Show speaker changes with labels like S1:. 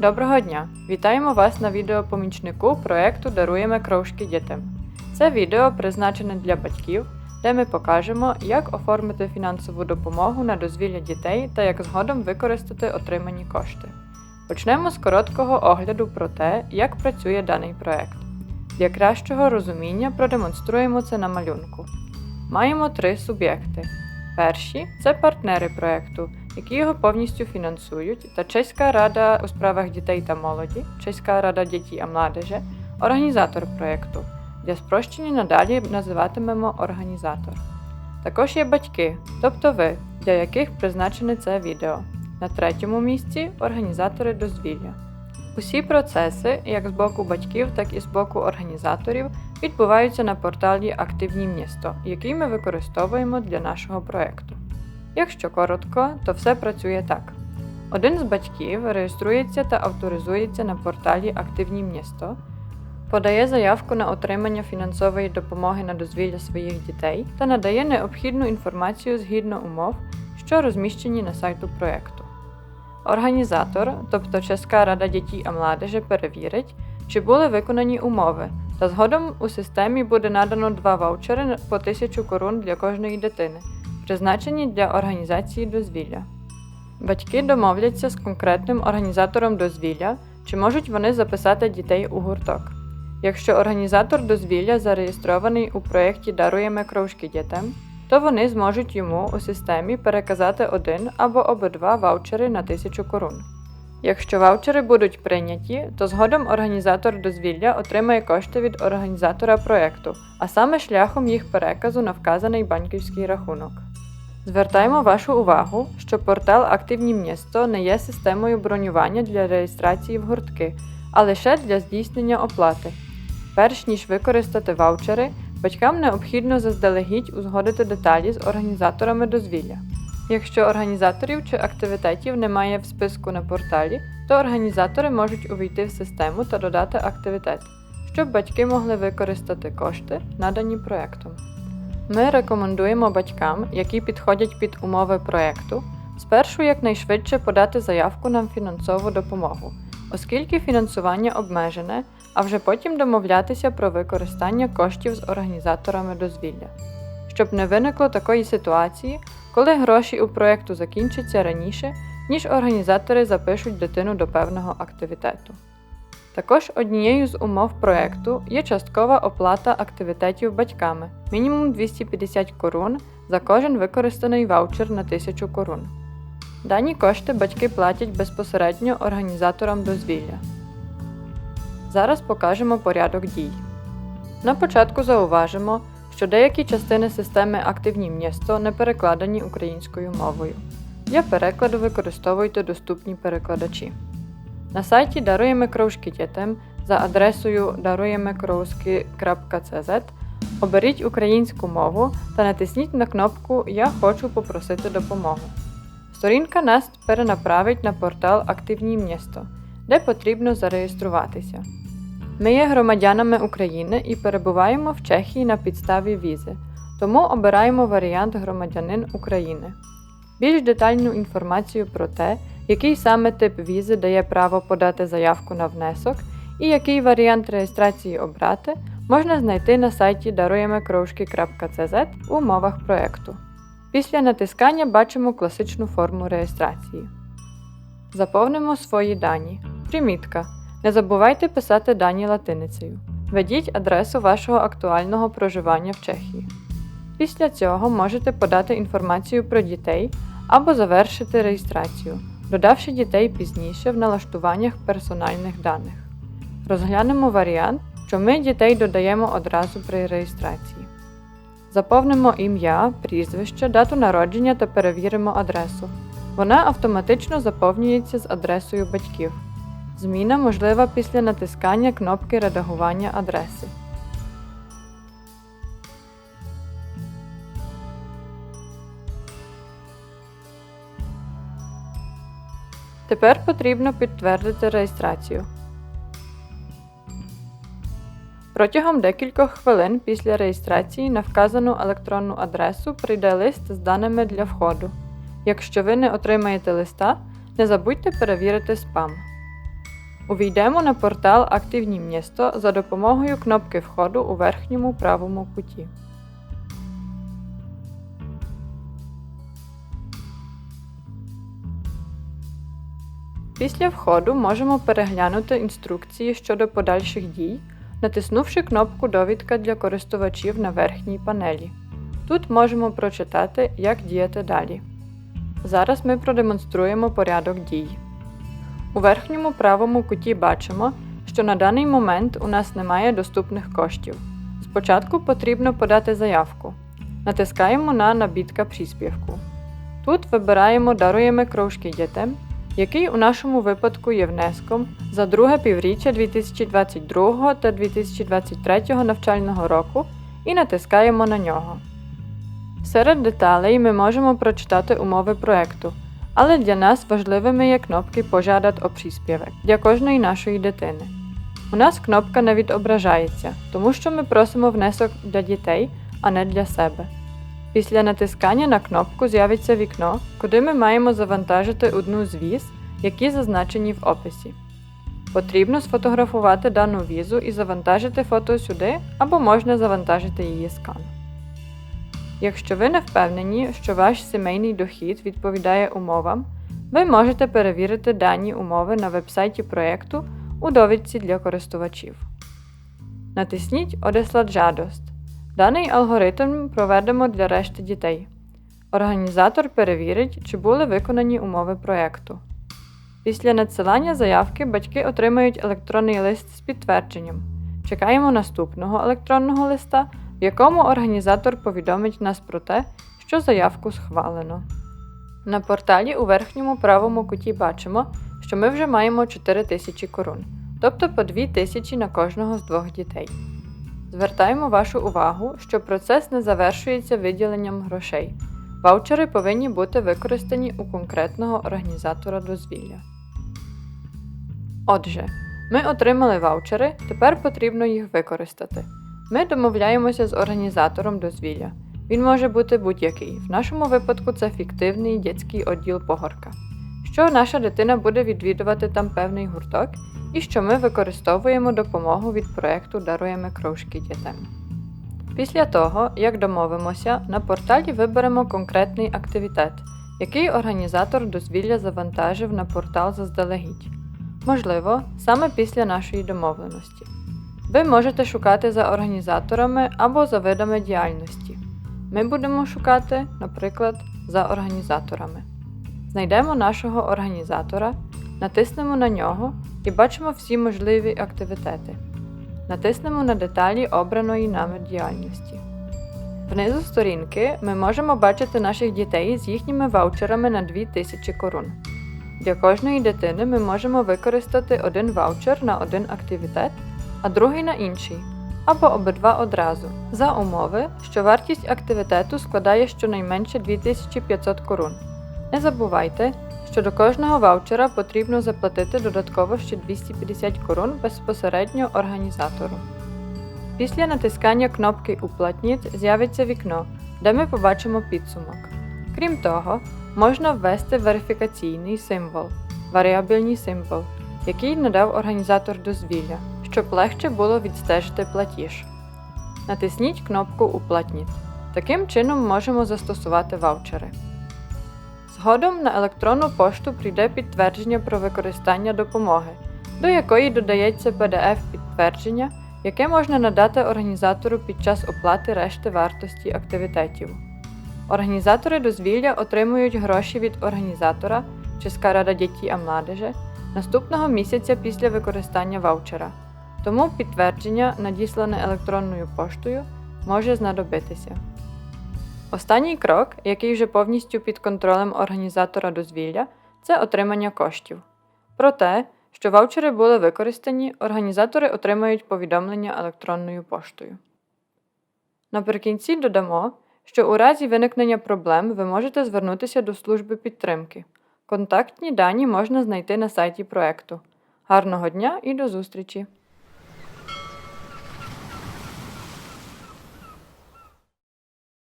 S1: Доброго дня! Вітаємо вас на відеопомічнику проєкту Даруємо крошки дітям. Це відео призначене для батьків, де ми покажемо, як оформити фінансову допомогу на дозвілля дітей та як згодом використати отримані кошти. Почнемо з короткого огляду про те, як працює даний проєкт. Для кращого розуміння продемонструємо це на малюнку. Маємо три суб'єкти. Перші це партнери проєкту, які його повністю фінансують, та Чеська рада у справах дітей та молоді, Чеська рада дітей а младеже, організатор проєкту. Для спрощення надалі називатимемо організатор. Також є батьки, тобто ви, для яких призначене це відео. На третьому місці організатори дозвілля. Усі процеси, як з боку батьків, так і з боку організаторів, відбуваються на порталі Активні місто, який ми використовуємо для нашого проєкту. Якщо коротко, то все працює так: один з батьків реєструється та авторизується на порталі Активні місто, подає заявку на отримання фінансової допомоги на дозвілля своїх дітей та надає необхідну інформацію згідно умов, що розміщені на сайту проєкту. Організатор, тобто Чеська рада дітей а младежі, перевірить, чи були виконані умови, та згодом у системі буде надано два ваучери по 1000 корун для кожної дитини, призначені для організації дозвілля. Батьки домовляться з конкретним організатором дозвілля, чи можуть вони записати дітей у гурток. Якщо організатор дозвілля зареєстрований у проєкті Даруємо кружки дітям, то вони зможуть йому у системі переказати один або обидва ваучери на 1000 корун. Якщо ваучери будуть прийняті, то згодом організатор дозвілля отримає кошти від організатора проєкту, а саме шляхом їх переказу на вказаний банківський рахунок. Звертаємо вашу увагу, що портал Активні місто не є системою бронювання для реєстрації в гуртки, а лише для здійснення оплати. Перш ніж використати ваучери, батькам необхідно заздалегідь узгодити деталі з організаторами дозвілля. Якщо організаторів чи активітетів немає в списку на порталі, то організатори можуть увійти в систему та додати активітет, щоб батьки могли використати кошти, надані проєктом. Ми рекомендуємо батькам, які підходять під умови проєкту, спершу якнайшвидше подати заявку на фінансову допомогу, оскільки фінансування обмежене, а вже потім домовлятися про використання коштів з організаторами дозвілля. Щоб не виникло такої ситуації, коли гроші у проєкту закінчаться раніше, ніж організатори запишуть дитину до певного активітету. Також однією з умов проєкту є часткова оплата активітетів батьками мінімум 250 корун за кожен використаний ваучер на 1000 корун. Дані кошти батьки платять безпосередньо організаторам дозвілля. Зараз покажемо порядок дій. На початку зауважимо, що деякі частини системи Активні місто не перекладені українською мовою. Для перекладу використовуйте доступні перекладачі. На сайті Даруємо кружки дітям за адресою darujemekrouski.cz оберіть українську мову та натисніть на кнопку Я хочу попросити допомогу. Сторінка нас перенаправить на портал Активні місто, де потрібно зареєструватися. Ми є громадянами України і перебуваємо в Чехії на підставі візи, тому обираємо варіант громадянин України. Більш детальну інформацію про те, який саме тип візи дає право подати заявку на внесок і який варіант реєстрації обрати, можна знайти на сайті darujemekroužky.cz у умовах проєкту. Після натискання бачимо класичну форму реєстрації. Заповнимо свої дані. Примітка. Не забувайте писати дані латиницею. Введіть адресу вашого актуального проживання в Чехії. Після цього можете подати інформацію про дітей або завершити реєстрацію, додавши дітей пізніше в налаштуваннях персональних даних. Розглянемо варіант, що ми дітей додаємо одразу при реєстрації. Заповнимо ім'я, прізвище, дату народження та перевіримо адресу. Вона автоматично заповнюється з адресою батьків. Зміна можлива після натискання кнопки редагування адреси. Тепер потрібно підтвердити реєстрацію. Протягом декількох хвилин після реєстрації на вказану електронну адресу прийде лист з даними для входу. Якщо ви не отримаєте листа, не забудьте перевірити спам. Увійдемо на портал Активні місто за допомогою кнопки входу у верхньому правому куті. Після входу можемо переглянути інструкції щодо подальших дій, натиснувши кнопку Довідка для користувачів на верхній панелі. Тут можемо прочитати, як діяти далі. Зараз ми продемонструємо порядок дій. У верхньому правому куті бачимо, що на даний момент у нас немає доступних коштів. Спочатку потрібно подати заявку. Натискаємо на набітка приспівку. Тут вибираємо Даруємо крошки дітям, який у нашому випадку є внеском за друге півріччя 2022 та 2023 навчального року і натискаємо на нього. Серед деталей ми можемо прочитати умови проекту, але для нас важливими є кнопки Пожадат о приспівок для кожної нашої дитини. У нас кнопка не відображається, тому що ми просимо внесок для дітей, а не для себе. Після натискання на кнопку з'явиться вікно, куди ми маємо завантажити одну з віз, які зазначені в описі. Потрібно сфотографувати дану візу і завантажити фото сюди, або можна завантажити її скан. Якщо ви не впевнені, що ваш сімейний дохід відповідає умовам, ви можете перевірити дані умови на вебсайті проєкту у довідці для користувачів. Натисніть Одеслать жадост. Даний алгоритм проведемо для решти дітей. Організатор перевірить, чи були виконані умови проєкту. Після надсилання заявки батьки отримають електронний лист з підтвердженням. Чекаємо наступного електронного листа, в якому організатор повідомить нас про те, що заявку схвалено. На порталі у верхньому правому куті бачимо, що ми вже маємо 4 тисячі корун, тобто по 2 тисячі на кожного з двох дітей. Звертаємо вашу увагу, що процес не завершується виділенням грошей. Ваучери повинні бути використані у конкретного організатора дозвілля. Отже, ми отримали ваучери, тепер потрібно їх використати. Ми домовляємося з організатором дозвілля. Він може бути будь-який. В нашому випадку це фіктивний дитячий відділ погорка. Що наша дитина буде відвідувати там певний гурток, і що ми використовуємо допомогу від проєкту Даруємо кружки дітям. Після того, як домовимося, на порталі виберемо конкретний активітет, який організатор дозвілля завантажив на портал заздалегідь. Можливо, саме після нашої домовленості. Ви можете шукати за організаторами або за видами діяльності. Ми будемо шукати, наприклад, за організаторами. Знайдемо нашого організатора, натиснемо на нього і бачимо всі можливі активітети. Натиснемо на деталі обраної нами діяльності. Внизу сторінки ми можемо бачити наших дітей з їхніми ваучерами на 2000 корун. Для кожної дитини ми можемо використати один ваучер на один активітет, а другий на інший, або обидва одразу, за умови, що вартість активітету складає щонайменше 2500 корун. Не забувайте, що до кожного ваучера потрібно заплатити додатково ще 250 корун безпосередньо організатору. Після натискання кнопки Уплатніть з'явиться вікно, де ми побачимо підсумок. Крім того, можна ввести верифікаційний символ варіабельний символ, який надав організатор дозвілля, щоб легше було відстежити платіж. Натисніть кнопку Уплатніть. Таким чином можемо застосувати ваучери. Згодом на електронну пошту прийде підтвердження про використання допомоги, до якої додається PDF-підтвердження, яке можна надати організатору під час оплати решти вартості активітетів. Організатори дозвілля отримують гроші від організатора Чеська рада дітей а младежі наступного місяця після використання ваучера, тому підтвердження, надіслане електронною поштою, може знадобитися. Останній крок, який вже повністю під контролем організатора дозвілля, це отримання коштів. Про те, що ваучери були використані, організатори отримають повідомлення електронною поштою. Наприкінці додамо, що у разі виникнення проблем ви можете звернутися до служби підтримки. Контактні дані можна знайти на сайті проекту. Гарного дня і до зустрічі!